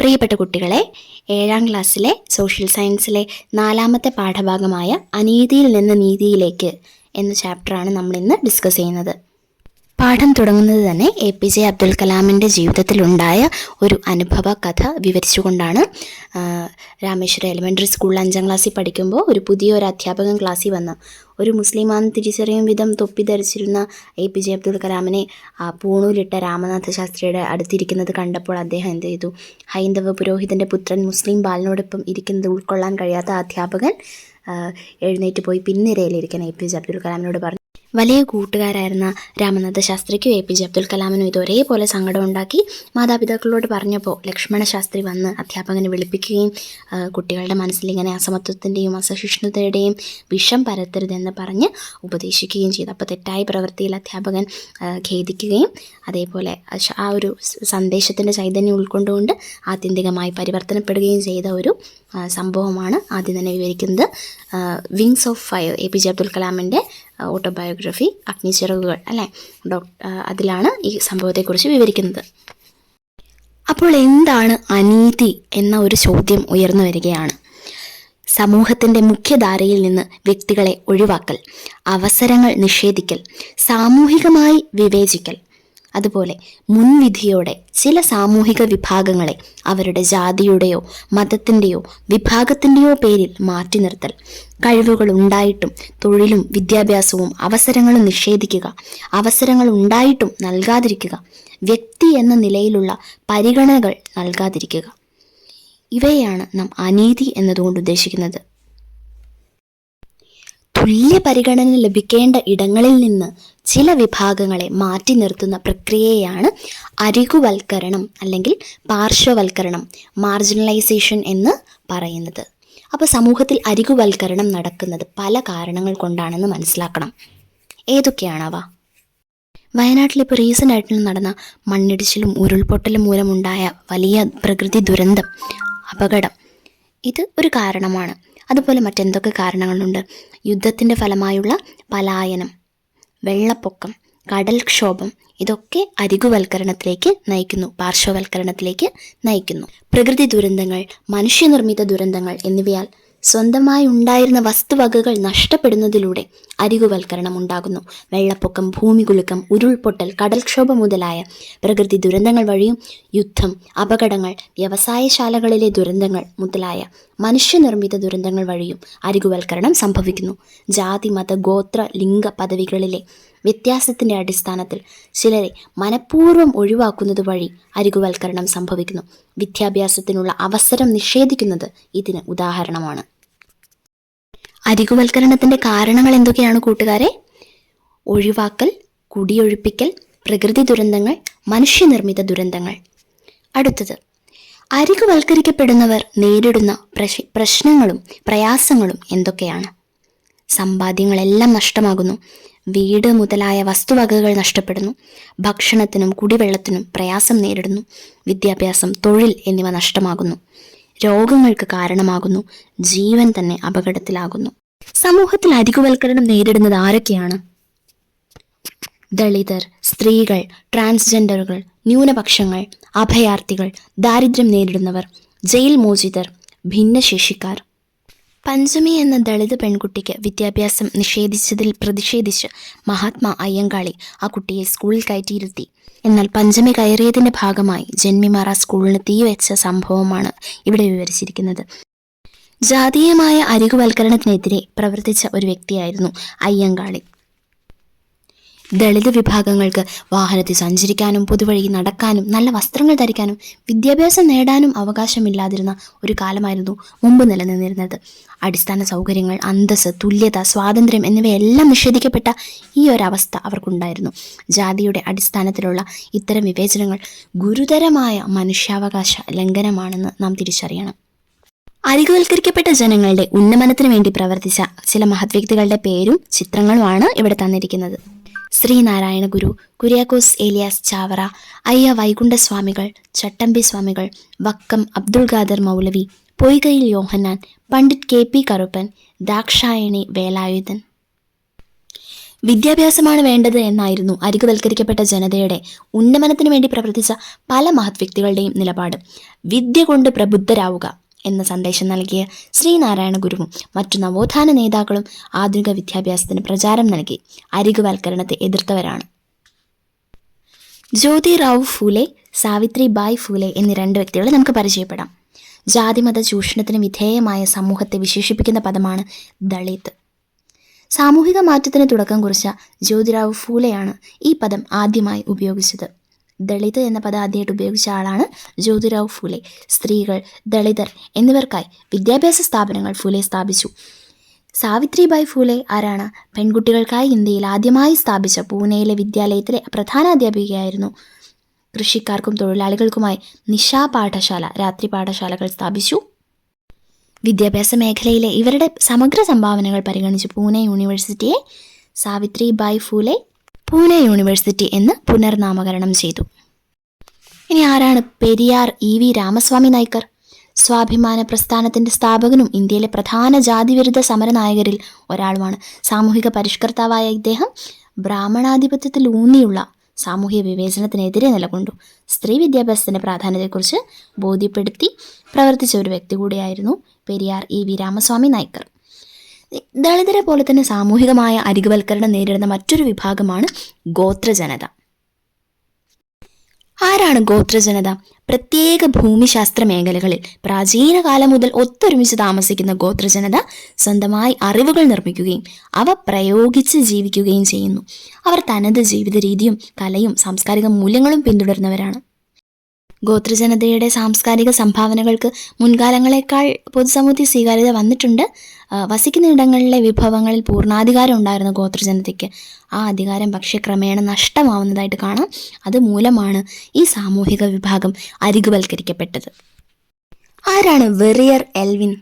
പ്രിയപ്പെട്ട കുട്ടികളെ ഏഴാം ക്ലാസ്സിലെ സോഷ്യൽ സയൻസിലെ നാലാമത്തെ പാഠഭാഗമായ അനീതിയിൽ നിന്ന് നീതിയിലേക്ക് എന്ന ചാപ്റ്ററാണ് നമ്മൾ ഇന്ന് ഡിസ്കസ് ചെയ്യുന്നത്. പാഠം തുടങ്ങുന്നത് തന്നെ എ പി ജെ അബ്ദുൽ കലാമിന്റെ ജീവിതത്തിലുണ്ടായ ഒരു അനുഭവ കഥ വിവരിച്ചുകൊണ്ടാണ് രാമേശ്വരം എലിമെന്ററി സ്കൂളിൽ അഞ്ചാം ക്ലാസ്സിൽ പഠിക്കുമ്പോൾ ഒരു പുതിയ ഒരു അധ്യാപകൻ ക്ലാസ്സിൽ വന്ന ഒരു മുസ്ലിമാണെന്ന് തിരിച്ചറിയും വിധം തൊപ്പി ധരിച്ചിരുന്ന എ പി ജെ അബ്ദുൽ കലാമിനെ പൂണൂലിട്ട രാമനാഥ ശാസ്ത്രിയുടെ അടുത്തിരിക്കുന്നത് കണ്ടപ്പോൾ അദ്ദേഹം എന്ത് ചെയ്തു? ഹൈന്ദവ പുരോഹിതന്റെ പുത്രൻ മുസ്ലിം ബാലനോടൊപ്പം ഇരിക്കുന്നത് ഉൾക്കൊള്ളാൻ കഴിയാത്ത അധ്യാപകൻ എഴുന്നേറ്റ് പോയി പിൻനിരയിലിരിക്കാൻ എ പി ജെ അബ്ദുൽ കലാമിനോട് പറഞ്ഞു വലിയ കൂട്ടുകാരായിരുന്ന രാമനാഥ ശാസ്ത്രിക്കും എ പി ജെ അബ്ദുൽ കലാമിനും ഇത് ഒരേപോലെ സങ്കടമുണ്ടാക്കി. മാതാപിതാക്കളോട് പറഞ്ഞപ്പോൾ ലക്ഷ്മണ ശാസ്ത്രി വന്ന് അധ്യാപകനെ വിളിപ്പിക്കുകയും കുട്ടികളുടെ മനസ്സിൽ ഇങ്ങനെ അസമത്വത്തിന്റെയും അസഹിഷ്ണുതയുടെയും വിഷം പരത്തരുതെന്ന് പറഞ്ഞ് ഉപദേശിക്കുകയും ചെയ്തു. അപ്പോൾ തെറ്റായ പ്രവൃത്തിയിൽ അധ്യാപകൻ ഖേദിക്കുകയും അതേപോലെ ആ ഒരു സന്ദേശത്തിന്റെ ചൈതന്യം ഉൾക്കൊണ്ടുകൊണ്ട് ആത്യന്തികമായി പരിവർത്തനപ്പെടുകയും ചെയ്ത ഒരു സംഭവമാണ് ആദ്യം തന്നെ വിവരിക്കുന്നത്. Wings of fire A P J Abdul കലാമിന്റെ ഓട്ടോബയോഗ്രഫി അഗ്നിച്ചിറകുകൾ അല്ലേ? അതിലാണ് ഈ സംഭവത്തെക്കുറിച്ച് വിവരിക്കുന്നത്. അപ്പോൾ എന്താണ് അനീതി എന്ന ഒരു ചോദ്യം ഉയർന്നു വരികയാണ്. സമൂഹത്തിന്റെ മുഖ്യധാരയിൽ നിന്ന് വ്യക്തികളെ ഒഴിവാക്കൽ അവസരങ്ങൾ നിഷേധിക്കൽ സാമൂഹികമായി വിവേചിക്കൽ അതുപോലെ മുൻവിധിയോടെ ചില സാമൂഹിക വിഭാഗങ്ങളെ അവരുടെ ജാതിയുടെയോ മതത്തിന്റെയോ വിഭാഗത്തിന്റെയോ പേരിൽ മാറ്റി നിർത്തൽ. കഴിവുകൾ ഉണ്ടായിട്ടും തൊഴിലും വിദ്യാഭ്യാസവും അവസരങ്ങളും നിഷേധിക്കുക അവസരങ്ങൾ ഉണ്ടായിട്ടും നൽകാതിരിക്കുക വ്യക്തി എന്ന നിലയിലുള്ള പരിഗണനകൾ നൽകാതിരിക്കുക. ഇവയാണ് നാം അനീതി എന്നതുകൊണ്ട് ഉദ്ദേശിക്കുന്നത്. തുല്യ പരിഗണന ലഭിക്കേണ്ട ഇടങ്ങളിൽ നിന്ന് ചില വിഭാഗങ്ങളെ മാറ്റി നിർത്തുന്ന പ്രക്രിയയാണ് അരികുവൽക്കരണം അല്ലെങ്കിൽ പാർശ്വവൽക്കരണം മാർജിനലൈസേഷൻ എന്ന് പറയുന്നത്. അപ്പോൾ സമൂഹത്തിൽ അരികുവൽക്കരണം നടക്കുന്നത് പല കാരണങ്ങൾ കൊണ്ടാണെന്ന് മനസ്സിലാക്കണം. ഏതൊക്കെയാണവ? വയനാട്ടിൽ ഇപ്പോൾ റീസെന്റ് ആയിട്ട് നടന്ന മണ്ണിടിച്ചിലും ഉരുൾപൊട്ടലും മൂലമുണ്ടായ വലിയ പ്രകൃതി ദുരന്തം അപകടം ഇത് ഒരു കാരണമാണ്. അതുപോലെ മറ്റെന്തൊക്കെ കാരണങ്ങളുണ്ട്? യുദ്ധത്തിന്റെ ഫലമായുള്ള പലായനം വെള്ളപ്പൊക്കം കടൽക്ഷോഭം ഇതൊക്കെ അരികുവൽക്കരണത്തിലേക്ക് നയിക്കുന്നു പാർശ്വവൽക്കരണത്തിലേക്ക് നയിക്കുന്നു. പ്രകൃതി ദുരന്തങ്ങൾ മനുഷ്യനിർമ്മിത ദുരന്തങ്ങൾ എന്നിവയാൽ സ്വന്തമായി ഉണ്ടായിരുന്ന വസ്തുവകകൾ നഷ്ടപ്പെടുന്നതിലൂടെ അരികുവൽക്കരണം ഉണ്ടാകുന്നു. വെള്ളപ്പൊക്കം ഭൂമികുലുക്കം ഉരുൾപൊട്ടൽ കടൽക്ഷോഭം മുതലായ പ്രകൃതി ദുരന്തങ്ങൾ വഴിയും യുദ്ധം അപകടങ്ങൾ വ്യവസായശാലകളിലെ ദുരന്തങ്ങൾ മുതലായ മനുഷ്യനിർമ്മിത ദുരന്തങ്ങൾ വഴിയും അരികുവൽക്കരണം സംഭവിക്കുന്നു. ജാതി മത ഗോത്ര ലിംഗ പദവികളിലെ വ്യത്യാസത്തിന്റെ അടിസ്ഥാനത്തിൽ ചിലരെ മനഃപൂർവം ഒഴിവാക്കുന്നത് വഴി അരികുവൽക്കരണം സംഭവിക്കുന്നു. വിദ്യാഭ്യാസത്തിനുള്ള അവസരം നിഷേധിക്കുന്നത് ഇതിന് ഉദാഹരണമാണ്. അരികുവൽക്കരണത്തിന്റെ കാരണങ്ങൾ എന്തൊക്കെയാണ് കൂട്ടുകാരെ? ഒഴിവാക്കൽ കുടിയൊഴിപ്പിക്കൽ പ്രകൃതി ദുരന്തങ്ങൾ മനുഷ്യനിർമ്മിത ദുരന്തങ്ങൾ. അടുത്തത് അരികുവൽക്കരിക്കപ്പെടുന്നവർ നേരിടുന്ന പ്രശ് പ്രശ്നങ്ങളും പ്രയാസങ്ങളും എന്തൊക്കെയാണ്? സമ്പാദ്യങ്ങളെല്ലാം നഷ്ടമാകുന്നു. വീട് മുതലായ വസ്തുവകകൾ നഷ്ടപ്പെടുന്നു. ഭക്ഷണത്തിനും കുടിവെള്ളത്തിനും പ്രയാസം നേരിടുന്നു. വിദ്യാഭ്യാസം തൊഴിൽ എന്നിവ നഷ്ടമാകുന്നു. രോഗങ്ങൾക്ക് കാരണമാകുന്നു. ജീവൻ തന്നെ അപകടത്തിലാകുന്നു. സമൂഹത്തിൽ അരികുവൽക്കരണം നേരിടുന്നത് ആരൊക്കെയാണ്? ദളിതർ സ്ത്രീകൾ ട്രാൻസ്ജെൻഡറുകൾ ന്യൂനപക്ഷങ്ങൾ അഭയാർത്ഥികൾ ദാരിദ്ര്യം നേരിടുന്നവർ ജയിൽ മോചിതർ ഭിന്നശേഷിക്കാർ. പഞ്ചമി എന്ന ദളിത് പെൺകുട്ടിക്ക് വിദ്യാഭ്യാസം നിഷേധിച്ചതിൽ പ്രതിഷേധിച്ച് മഹാത്മാ അയ്യങ്കാളി ആ കുട്ടിയെ സ്കൂളിൽ കയറ്റിയിരുത്തി. എന്നാൽ പഞ്ചമി കയറിയതിന്റെ ഭാഗമായി ജന്മിമാറ സ്കൂളിന് തീവെച്ച സംഭവമാണ് ഇവിടെ വിവരിച്ചിരിക്കുന്നത്. ജാതീയമായ അരികുവൽക്കരണത്തിനെതിരെ പ്രവർത്തിച്ച ഒരു വ്യക്തിയായിരുന്നു അയ്യങ്കാളി. ദളിത് വിഭാഗങ്ങൾക്ക് വാഹനത്തിൽ സഞ്ചരിക്കാനും പൊതുവഴി നടക്കാനും നല്ല വസ്ത്രങ്ങൾ ധരിക്കാനും വിദ്യാഭ്യാസം നേടാനും അവകാശമില്ലാതിരുന്ന ഒരു കാലമായിരുന്നു മുമ്പ് നിലനിന്നിരുന്നത്. അടിസ്ഥാന സൗകര്യങ്ങൾ അന്തസ് തുല്യത സ്വാതന്ത്ര്യം എന്നിവയെല്ലാം നിഷേധിക്കപ്പെട്ട ഈ ഒരവസ്ഥ അവർക്കുണ്ടായിരുന്നു. ജാതിയുടെ അടിസ്ഥാനത്തിലുള്ള ഇത്തരം വിവേചനങ്ങൾ ഗുരുതരമായ മനുഷ്യാവകാശ ലംഘനമാണെന്ന് നാം തിരിച്ചറിയണം. അരികുവൽക്കരിക്കപ്പെട്ട ജനങ്ങളുടെ ഉന്നമനത്തിന് വേണ്ടി പ്രവർത്തിച്ച ചില മഹത് വ്യക്തികളുടെ പേരും ചിത്രങ്ങളുമാണ് ഇവിടെ തന്നിരിക്കുന്നത്. ശ്രീനാരായണ ഗുരു കുര്യാക്കോസ് ഏലിയാസ് ചാവറ അയ്യ വൈകുണ്ഠസ്വാമികൾ ചട്ടമ്പി സ്വാമികൾ വക്കം അബ്ദുൾ ഖാദർ മൗലവി പൊയ്കയിൽ യോഹന്നാൻ പണ്ഡിറ്റ് കെ പി കറുപ്പൻ ദാക്ഷായണി വേലായുധൻ. വിദ്യാഭ്യാസമാണ് വേണ്ടത് എന്നായിരുന്നു അരികുവൽക്കരിക്കപ്പെട്ട ജനതയുടെ ഉന്നമനത്തിനു വേണ്ടി പ്രവർത്തിച്ച പല മഹത് വ്യക്തികളുടെയും നിലപാട്. വിദ്യ കൊണ്ട് പ്രബുദ്ധരാവുക എന്ന സന്ദേശം നൽകിയ ശ്രീനാരായണ ഗുരുവും മറ്റു നവോത്ഥാന നേതാക്കളും ആധുനിക വിദ്യാഭ്യാസത്തിന് പ്രചാരം നൽകി. അരികുവൽക്കരണത്തെ എതിർത്തവരാണ്. ജ്യോതിറാവു ഫൂലെ സാവിത്രി ബായ് ഫൂലെ എന്നീ രണ്ട് വ്യക്തികളെ നമുക്ക് പരിചയപ്പെടാം. ജാതിമത ചൂഷണത്തിന് വിധേയമായ സമൂഹത്തെ വിശേഷിപ്പിക്കുന്ന പദമാണ് ദളിത്. സാമൂഹിക മാറ്റത്തിന് തുടക്കം കുറിച്ച ജ്യോതിറാവു ഫൂലെയാണ് ഈ പദം ആദ്യമായി ഉപയോഗിച്ചത്. ദളിത് എന്ന പദം ആദ്യമായിട്ട് ഉപയോഗിച്ച ആളാണ് ജ്യോതിരാവ് ഫുലെ. സ്ത്രീകൾ ദളിതർ എന്നിവർക്കായി വിദ്യാഭ്യാസ സ്ഥാപനങ്ങൾ ഫുലെ സ്ഥാപിച്ചു. സാവിത്രിബായ് ഫൂലെ ആരാണ്? പെൺകുട്ടികൾക്കായി ഇന്ത്യയിൽ ആദ്യമായി സ്ഥാപിച്ച പൂനെയിലെ വിദ്യാലയത്തിലെ പ്രധാന അധ്യാപികയായിരുന്നു കൃഷിക്കാർക്കും തൊഴിലാളികൾക്കുമായി നിശാ പാഠശാല രാത്രി പാഠശാലകൾ സ്ഥാപിച്ചു. വിദ്യാഭ്യാസ മേഖലയിലെ ഇവരുടെ സമഗ്ര സംഭാവനകൾ പരിഗണിച്ച് പൂനെ യൂണിവേഴ്സിറ്റിയെ സാവിത്രിബായ് ഫൂലെ പൂനെ യൂണിവേഴ്സിറ്റി എന്ന് പുനർനാമകരണം ചെയ്തു. ഇനി ആരാണ് പെരിയാർ ഇ വി രാമസ്വാമി നായ്ക്കർ? സ്വാഭിമാന പ്രസ്ഥാനത്തിന്റെ സ്ഥാപകനും ഇന്ത്യയിലെ പ്രധാന ജാതിവിരുദ്ധ സമരനായകരിൽ ഒരാളുമാണ്. സാമൂഹിക പരിഷ്കർത്താവായ ഇദ്ദേഹം ബ്രാഹ്മണാധിപത്യത്തിൽ ഊന്നിയുള്ള സാമൂഹിക വിവേചനത്തിനെതിരെ നിലകൊണ്ടു. സ്ത്രീ വിദ്യാഭ്യാസത്തിന്റെ പ്രാധാന്യത്തെക്കുറിച്ച് ബോധ്യപ്പെടുത്തി പ്രവർത്തിച്ച ഒരു വ്യക്തി കൂടിയായിരുന്നു പെരിയാർ ഇ വി രാമസ്വാമി നായ്ക്കർ. ദളിതരെ പോലെ തന്നെ സാമൂഹികമായ അരികുവൽക്കരണം നേരിടുന്ന മറ്റൊരു വിഭാഗമാണ് ഗോത്രജനത. ആരാണ് ഗോത്രജനത? പ്രത്യേക ഭൂമിശാസ്ത്ര മേഖലകളിൽ പ്രാചീന കാലം മുതൽ ഒത്തൊരുമിച്ച് താമസിക്കുന്ന ഗോത്രജനത സ്വന്തമായി അറിവുകൾ നിർമ്മിക്കുകയും അവ പ്രയോഗിച്ച് ജീവിക്കുകയും ചെയ്യുന്നു. അവർ തനത് ജീവിത രീതിയും കലയും സാംസ്കാരിക മൂല്യങ്ങളും പിന്തുടരുന്നവരാണ് ഗോത്രജനതയുടെ സാംസ്കാരിക സംഭാവനകൾക്ക് മുൻകാലങ്ങളെക്കാൾ പൊതുസമൂഹത്തിൽ സ്വീകാര്യത വന്നിട്ടുണ്ട്. വസിക്കുന്ന ഇടങ്ങളിലെ വിഭവങ്ങളിൽ പൂർണാധികാരം ഉണ്ടായിരുന്ന ഗോത്രജനതയ്ക്ക്. ആ അധികാരം പക്ഷേ ക്രമേണ നഷ്ടമാവുന്നതായിട്ട് കാണാം. അതുമൂലമാണ് ഈ സാമൂഹിക വിഭാഗം അരികുവൽക്കരിക്കപ്പെട്ടത്. ആരാണ് വെറിയർ എൽവിൻ?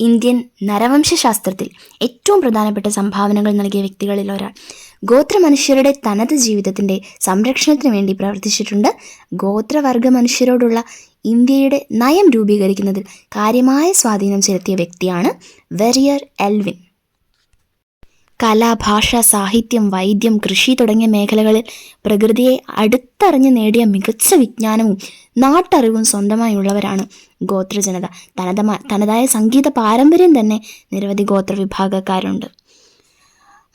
ഇന്ത്യൻ നരവംശാസ്ത്രത്തിൽ ഏറ്റവും പ്രധാനപ്പെട്ട സംഭാവനകൾ നൽകിയ വ്യക്തികളിൽ ഒരാൾ. ഗോത്ര മനുഷ്യരുടെ തനത് ജീവിതത്തിന്റെ സംരക്ഷണത്തിന് വേണ്ടി പ്രവർത്തിച്ചിട്ടുണ്ട്. ഗോത്രവർഗ മനുഷ്യരോടുള്ള ഇന്ത്യയുടെ നയം രൂപീകരിക്കുന്നതിൽ കാര്യമായ സ്വാധീനം ചെലുത്തിയ വ്യക്തിയാണ് വെറിയർ എൽവിൻ. കല ഭാഷ സാഹിത്യം വൈദ്യം കൃഷി തുടങ്ങിയ മേഖലകളിൽ പ്രകൃതിയെ അടുത്തറിഞ്ഞ് നേടിയ മികച്ച വിജ്ഞാനവും നാട്ടറിവും സ്വന്തമായുള്ളവരാണ് ഗോത്രജനത. ജനത തനതായ സംഗീത പാരമ്പര്യം തന്നെ നിരവധി ഗോത്ര വിഭാഗക്കാരുണ്ട്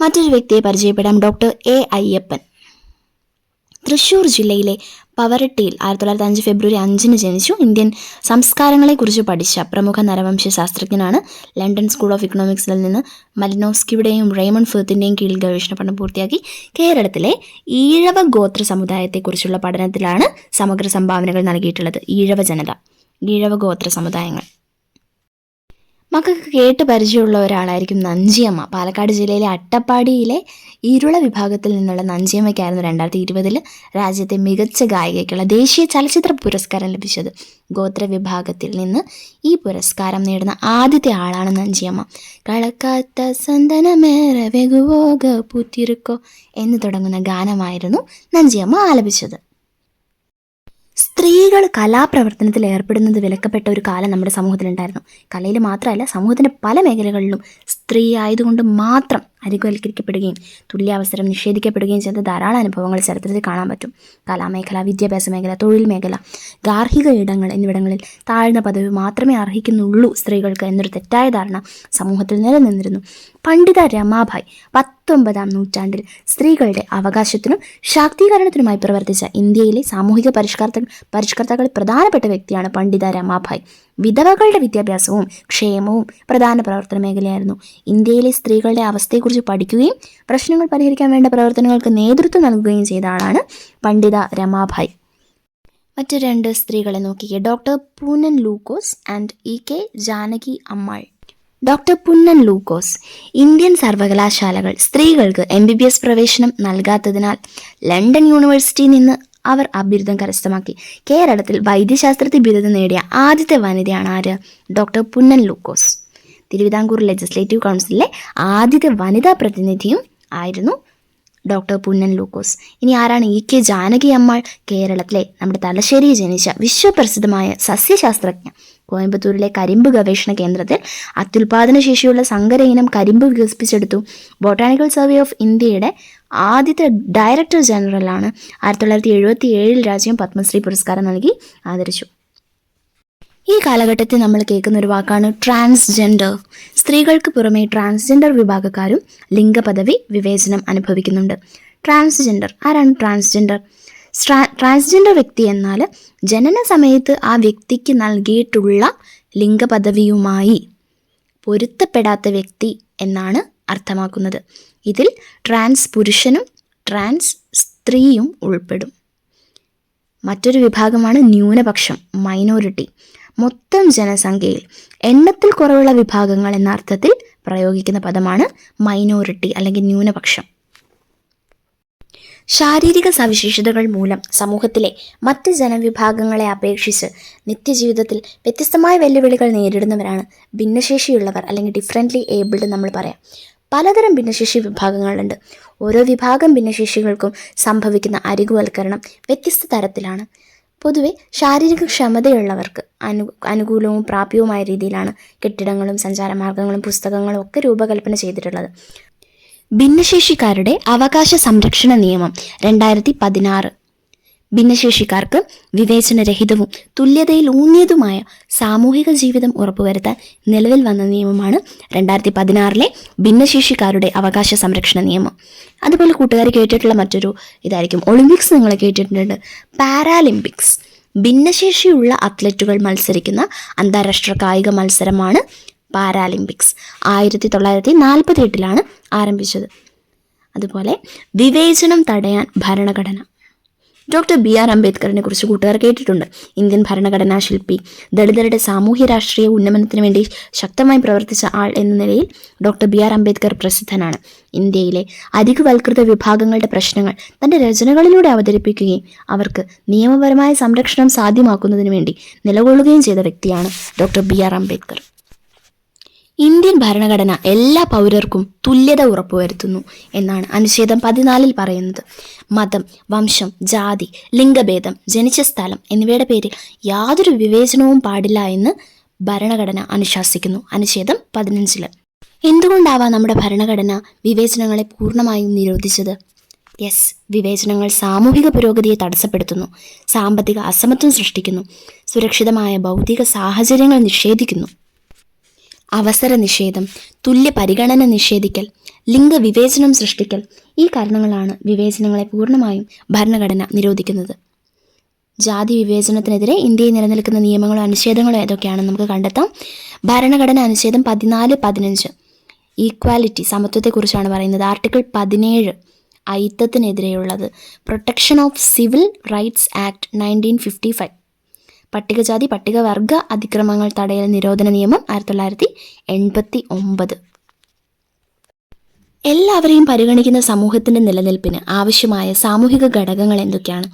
മറ്റൊരു വ്യക്തിയെ പരിചയപ്പെടാം ഡോക്ടർ എ അയ്യപ്പൻ. തൃശ്ശൂർ ജില്ലയിലെ പവരട്ടിയിൽ ആയിരത്തി തൊള്ളായിരത്തി അഞ്ച് ഫെബ്രുവരി അഞ്ചിന് ജനിച്ചു. ഇന്ത്യൻ സംസ്കാരങ്ങളെക്കുറിച്ച് പഠിച്ച പ്രമുഖ നരവംശ ശാസ്ത്രജ്ഞനാണ് ലണ്ടൻ സ്കൂൾ ഓഫ് ഇക്കണോമിക്സിൽ നിന്ന് മലിനോസ്കിയുടെയും റേമൺ ഫേത്തിന്റെയും കീഴിൽ ഗവേഷണ പഠനം പൂർത്തിയാക്കി. കേരളത്തിലെ ഈഴവ ഗോത്ര സമുദായത്തെക്കുറിച്ചുള്ള പഠനത്തിലാണ് സമഗ്ര സംഭാവനകൾ നൽകിയിട്ടുള്ളത്. ഈഴവ ജനത. ഈഴവ ഗോത്ര സമുദായങ്ങൾ. മക്കൾക്ക് കേട്ട് പരിചയമുള്ള ഒരാളായിരിക്കും നഞ്ചിയമ്മ. പാലക്കാട് ജില്ലയിലെ അട്ടപ്പാടിയിലെ ഇരുള വിഭാഗത്തിൽ നിന്നുള്ള നഞ്ചിയമ്മയ്ക്കായിരുന്നു രണ്ടായിരത്തി ഇരുപതിൽ രാജ്യത്തെ മികച്ച ഗായികയ്ക്കുള്ള ദേശീയ ചലച്ചിത്ര പുരസ്കാരം ലഭിച്ചത്. ഗോത്ര വിഭാഗത്തിൽ നിന്ന് ഈ പുരസ്കാരം നേടുന്ന ആദ്യത്തെ ആളാണ് നഞ്ചിയമ്മ. കളക്കാത്ത സന്തനമേറെ വെകുവോക പൂത്തിരുക്കോ എന്ന് തുടങ്ങുന്ന ഗാനമായിരുന്നു നഞ്ചിയമ്മ ആലപിച്ചത്. സ്ത്രീകൾ കലാപ്രവർത്തനത്തിൽ ഏർപ്പെടുന്നത് വിലക്കപ്പെട്ട ഒരു കാലം നമ്മുടെ സമൂഹത്തിലുണ്ടായിരുന്നു. കലയിൽ മാത്രമല്ല സമൂഹത്തിന്റെ പല മേഖലകളിലും സ്ത്രീ ആയതുകൊണ്ട് മാത്രം അരികുവൽക്കരിക്കപ്പെടുകയും തുല്യാവസരം നിഷേധിക്കപ്പെടുകയും ചെയ്ത ധാരാളം അനുഭവങ്ങൾ ചരിത്രത്തിൽ കാണാൻ പറ്റും. കലാമേഖല വിദ്യാഭ്യാസ മേഖല തൊഴിൽ മേഖല ഗാർഹിക ഇടങ്ങൾ എന്നിവിടങ്ങളിൽ താഴ്ന്ന പദവി മാത്രമേ അർഹിക്കുന്നുള്ളൂ സ്ത്രീകൾക്ക് എന്നൊരു തെറ്റായ ധാരണ സമൂഹത്തിൽ നിലനിന്നിരുന്നു. പണ്ഡിത രമാഭായ് പത്തൊമ്പതാം നൂറ്റാണ്ടിൽ സ്ത്രീകളുടെ അവകാശത്തിനും ശാക്തീകരണത്തിനുമായി പ്രവർത്തിച്ച ഇന്ത്യയിലെ സാമൂഹിക പരിഷ്കർത്ത പരിഷ്കർത്താക്കളിൽ പ്രധാനപ്പെട്ട വ്യക്തിയാണ് പണ്ഡിത രമാഭായ്. വിധവകളുടെ വിദ്യാഭ്യാസവും ക്ഷേമവും പ്രധാന പ്രവർത്തന മേഖലയായിരുന്നു. ഇന്ത്യയിലെ സ്ത്രീകളുടെ അവസ്ഥയെക്കുറിച്ച് പഠിക്കുകയും പ്രശ്നങ്ങൾ പരിഹരിക്കാൻ വേണ്ട പ്രവർത്തനങ്ങൾക്ക് നേതൃത്വം നൽകുകയും ചെയ്ത ആളാണ് പണ്ഡിത രമാഭായ്. മറ്റു രണ്ട് സ്ത്രീകളെ നോക്കിയേ doctor Poonan Lukose and E K Janaki Ammal. Doctor Punnan Lukose Indian സർവകലാശാലകൾ സ്ത്രീകൾക്ക് എം ബി ബി എസ് പ്രവേശനം നൽകാത്തതിനാൽ ലണ്ടൻ യൂണിവേഴ്സിറ്റിയിൽ നിന്ന് അവർ ആ കരസ്ഥമാക്കി. കേരളത്തിൽ വൈദ്യശാസ്ത്രത്തിൽ ബിരുദം നേടിയ ആദ്യത്തെ വനിതയാണ് ആര്? ഡോക്ടർ പുന്നൻ ലൂക്കോസ്. തിരുവിതാംകൂർ ലെജിസ്ലേറ്റീവ് കൗൺസിലിലെ ആദ്യത്തെ വനിതാ പ്രതിനിധിയും ആയിരുന്നു ഡോക്ടർ പുന്നൻ ലൂക്കോസ്. ഇനി ആരാണ് ഇ കെ ജാനകി അമ്മാൾ കേരളത്തിലെ നമ്മുടെ തലശ്ശേരിയിൽ ജനിച്ച വിശ്വപ്രസിദ്ധമായ സസ്യശാസ്ത്രജ്ഞ. കോയമ്പത്തൂരിലെ കരിമ്പ് ഗവേഷണ കേന്ദ്രത്തിൽ അത്യുൽപാദന ശേഷിയുള്ള സങ്കര ഇനം കരിമ്പ് വികസിപ്പിച്ചെടുത്തു. ബൊട്ടാണിക്കൽ സർവേ ഓഫ് ഇന്ത്യയുടെ ആദ്യത്തെ ഡയറക്ടർ ജനറലാണ് ആയിരത്തി തൊള്ളായിരത്തി എഴുപത്തി ഏഴിൽ രാജ്യം പത്മശ്രീ പുരസ്കാരം നൽകി ആദരിച്ചു. ഈ കാലഘട്ടത്തിൽ നമ്മൾ കേൾക്കുന്ന ഒരു വാക്കാണ് ട്രാൻസ്ജെൻഡർ. സ്ത്രീകൾക്ക് പുറമെ ട്രാൻസ്ജെൻഡർ വിഭാഗക്കാരും ലിംഗപദവി വിവേചനം അനുഭവിക്കുന്നുണ്ട്. ട്രാൻസ്ജെൻഡർ. ആരാണ് ട്രാൻസ്ജെൻഡർ? ട്രാൻസ്ജെൻഡർ വ്യക്തി എന്നാൽ ജനന സമയത്ത് ആ വ്യക്തിക്ക് നൽകിയിട്ടുള്ള ലിംഗപദവിയുമായി പൊരുത്തപ്പെടാത്ത വ്യക്തി എന്നാണ് അർത്ഥമാക്കുന്നത്. ഇതിൽ ട്രാൻസ് പുരുഷനും ട്രാൻസ് സ്ത്രീയും ഉൾപ്പെടും. മറ്റൊരു വിഭാഗമാണ് ന്യൂനപക്ഷം മൈനോറിറ്റി. മൊത്തം ജനസംഖ്യയിൽ എണ്ണത്തിൽ കുറവുള്ള വിഭാഗങ്ങൾ എന്ന അർത്ഥത്തിൽ പ്രയോഗിക്കുന്ന പദമാണ് മൈനോറിറ്റി അല്ലെങ്കിൽ ന്യൂനപക്ഷം. ശാരീരിക സവിശേഷതകൾ മൂലം സമൂഹത്തിലെ മറ്റ് ജനവിഭാഗങ്ങളെ അപേക്ഷിച്ച് നിത്യജീവിതത്തിൽ വ്യത്യസ്തമായ വെല്ലുവിളികൾ നേരിടുന്നവരാണ് ഭിന്നശേഷിയുള്ളവർ അല്ലെങ്കിൽ ഡിഫറെന്റ്ലി ഏബിൾഡ് നമ്മൾ പറയാം. പലതരം ഭിന്നശേഷി വിഭാഗങ്ങളുണ്ട്. ഓരോ വിഭാഗം ഭിന്നശേഷികൾക്കും സംഭവിക്കുന്ന അരികുവൽക്കരണം വ്യത്യസ്ത തരത്തിലാണ്. പൊതുവെ ശാരീരിക ക്ഷമതയുള്ളവർക്ക് അനു അനുകൂലവും പ്രാപ്യവുമായ രീതിയിലാണ് കെട്ടിടങ്ങളും സഞ്ചാരമാർഗങ്ങളും പുസ്തകങ്ങളും ഒക്കെ രൂപകൽപ്പന ചെയ്തിട്ടുള്ളത്. ഭിന്നശേഷിക്കാരുടെ അവകാശ സംരക്ഷണ നിയമം രണ്ടായിരത്തി പതിനാറ് ഭിന്നശേഷിക്കാർക്ക് വിവേചനരഹിതവും തുല്യതയിൽ ഊന്നിയതുമായ സാമൂഹിക ജീവിതം ഉറപ്പുവരുത്താൻ നിലവിൽ വന്ന നിയമമാണ് രണ്ടായിരത്തി പതിനാറിലെ ഭിന്നശേഷിക്കാരുടെ അവകാശ സംരക്ഷണ നിയമം. അതുപോലെ കൂട്ടുകാർ കേട്ടിട്ടുള്ള മറ്റൊരു ഇതായിരിക്കും. ഒളിമ്പിക്സ് നിങ്ങൾ കേട്ടിട്ടുണ്ട്. പാരാലിമ്പിക്സ്. ഭിന്നശേഷിയുള്ള അത്ലറ്റുകൾ മത്സരിക്കുന്ന അന്താരാഷ്ട്ര കായിക മത്സരമാണ് പാരാലിമ്പിക്സ്. ആയിരത്തി തൊള്ളായിരത്തി നാൽപ്പത്തി എട്ടിലാണ് ആരംഭിച്ചത്. അതുപോലെ വിവേചനം തടയാൻ ഭരണഘടന. ഡോക്ടർ ബി ആർ അംബേദ്കറിനെ കുറിച്ച് കൂട്ടുകാർ കേട്ടിട്ടുണ്ട്. ഇന്ത്യൻ ഭരണഘടനാ ശില്പി ദളിതരുടെ സാമൂഹ്യ രാഷ്ട്രീയ ഉന്നമനത്തിന് വേണ്ടി ശക്തമായി പ്രവർത്തിച്ച ആൾ എന്ന നിലയിൽ ഡോക്ടർ ബി ആർ അംബേദ്കർ പ്രസിദ്ധനാണ്. ഇന്ത്യയിലെ അധികവൽകൃത വിഭാഗങ്ങളുടെ പ്രശ്നങ്ങൾ തന്റെ രചനകളിലൂടെ അവതരിപ്പിക്കുകയും അവർക്ക് നിയമപരമായ സംരക്ഷണം സാധ്യമാക്കുന്നതിന് വേണ്ടി നിലകൊള്ളുകയും ചെയ്ത വ്യക്തിയാണ് doctor B R Ambedkar. Indian ഭരണഘടന എല്ലാ പൗരർക്കും തുല്യത ഉറപ്പുവരുത്തുന്നു എന്നാണ് അനുച്ഛേദം പതിനാലിൽ പറയുന്നത്. മതം വംശം ജാതി ലിംഗഭേദം ജനിച്ച സ്ഥലം എന്നിവയുടെ പേരിൽ യാതൊരു വിവേചനവും പാടില്ല എന്ന് ഭരണഘടന അനുശാസിക്കുന്നു. അനുച്ഛേദം പതിനഞ്ചിൽ എന്തുകൊണ്ടാവാം നമ്മുടെ ഭരണഘടന വിവേചനങ്ങളെ പൂർണമായും നിരോധിച്ചത്? യെസ് വിവേചനങ്ങൾ സാമൂഹിക പുരോഗതിയെ തടസ്സപ്പെടുത്തുന്നു സാമ്പത്തിക അസമത്വം സൃഷ്ടിക്കുന്നു സുരക്ഷിതമായ ഭൗതിക സാഹചര്യങ്ങൾ നിഷേധിക്കുന്നു. അവസര നിഷേധം തുല്യ പരിഗണന നിഷേധിക്കൽ ലിംഗവിവേചനം സൃഷ്ടിക്കൽ ഈ കാരണങ്ങളാണ് വിവേചനങ്ങളെ പൂർണമായും ഭരണഘടന നിരോധിക്കുന്നത്. ജാതി വിവേചനത്തിനെതിരെ ഇന്ത്യയിൽ നിലനിൽക്കുന്ന നിയമങ്ങളോ അനുച്ഛേദങ്ങളോ ഏതൊക്കെയാണെന്ന് നമുക്ക് കണ്ടെത്താം. ഭരണഘടന അനുച്ഛേദം പതിനാല് പതിനഞ്ച്. ഈക്വാലിറ്റി സമത്വത്തെക്കുറിച്ചാണ് പറയുന്നത്. ആർട്ടിക്കിൾ പതിനേഴ് ഐത്തത്തിനെതിരെയുള്ളത്. Protection of civil rights act nineteen fifty five. പട്ടികജാതി പട്ടികവർഗ അതിക്രമങ്ങൾ തടയൽ നിരോധന നിയമം ആയിരത്തി തൊള്ളായിരത്തി എൺപത്തി ഒമ്പത്. എല്ലാവരെയും പരിഗണിക്കുന്ന സമൂഹത്തിന്റെ നിലനിൽപ്പിന് ആവശ്യമായ സാമൂഹിക ഘടകങ്ങൾ എന്തൊക്കെയാണ്?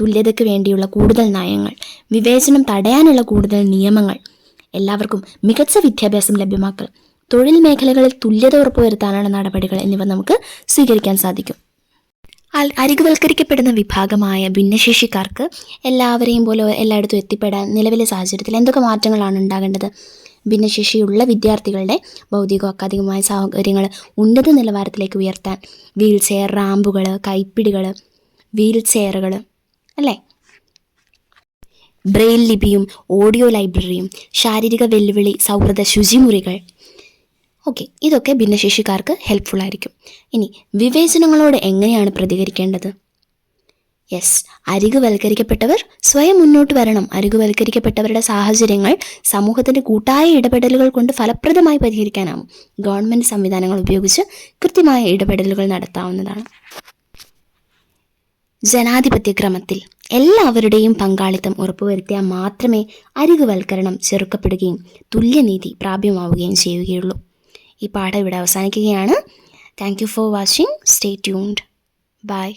തുല്യതയ്ക്ക് വേണ്ടിയുള്ള കൂടുതൽ നയങ്ങൾ വിവേചനം തടയാനുള്ള കൂടുതൽ നിയമങ്ങൾ എല്ലാവർക്കും മികച്ച വിദ്യാഭ്യാസം ലഭ്യമാക്കൽ തൊഴിൽ മേഖലകളിൽ തുല്യത ഉറപ്പുവരുത്താനുള്ള നടപടികൾ എന്നിവ നമുക്ക് സ്വീകരിക്കാൻ സാധിക്കും. അരികുവൽക്കരിക്കപ്പെടുന്ന വിഭാഗമായ ഭിന്നശേഷിക്കാർക്ക് എല്ലാവരെയും പോലെ എല്ലായിടത്തും എത്തിപ്പെടാൻ നിലവിലെ സാഹചര്യത്തിൽ എന്തൊക്കെ മാറ്റങ്ങളാണ് ഉണ്ടാകേണ്ടത്? ഭിന്നശേഷിയുള്ള വിദ്യാർത്ഥികളുടെ ഭൗതികോ അക്കാദികമായ സൗകര്യങ്ങൾ ഉന്നത നിലവാരത്തിലേക്ക് ഉയർത്താൻ വീൽ ചെയർ റാമ്പുകൾ കൈപ്പിടികൾ വീൽ ചെയറുകൾ അല്ലേ? ബ്രെയിൽ ലിപിയും ഓഡിയോ ലൈബ്രറിയും ശാരീരിക വെല്ലുവിളി സൗഹൃദ ശുചിമുറികൾ ഓക്കെ ഇതൊക്കെ ഭിന്നശേഷിക്കാർക്ക് ഹെൽപ്ഫുൾ ആയിരിക്കും. ഇനി വിവേചനങ്ങളോട് എങ്ങനെയാണ് പ്രതികരിക്കേണ്ടത്? യെസ് അരികുവൽക്കരിക്കപ്പെട്ടവർ സ്വയം മുന്നോട്ട് വരണം. അരികുവൽക്കരിക്കപ്പെട്ടവരുടെ സാഹചര്യങ്ങൾ സമൂഹത്തിന്റെ കൂട്ടായ ഇടപെടലുകൾ കൊണ്ട് ഫലപ്രദമായി പരിഹരിക്കാനാവും. ഗവൺമെന്റ് സംവിധാനങ്ങൾ ഉപയോഗിച്ച് കൃത്യമായ ഇടപെടലുകൾ നടത്താവുന്നതാണ്. ജനാധിപത്യ ക്രമത്തിൽ എല്ലാവരുടെയും പങ്കാളിത്തം ഉറപ്പുവരുത്തിയാൽ മാത്രമേ അരികുവൽക്കരണം ചെറുക്കപ്പെടുകയും തുല്യനീതി പ്രാപ്യമാവുകയും ചെയ്യുകയുള്ളൂ. ഈ പാഠം ഇവിടെ അവസാനിക്കുകയാണ്. Thank you for watching stay tuned bye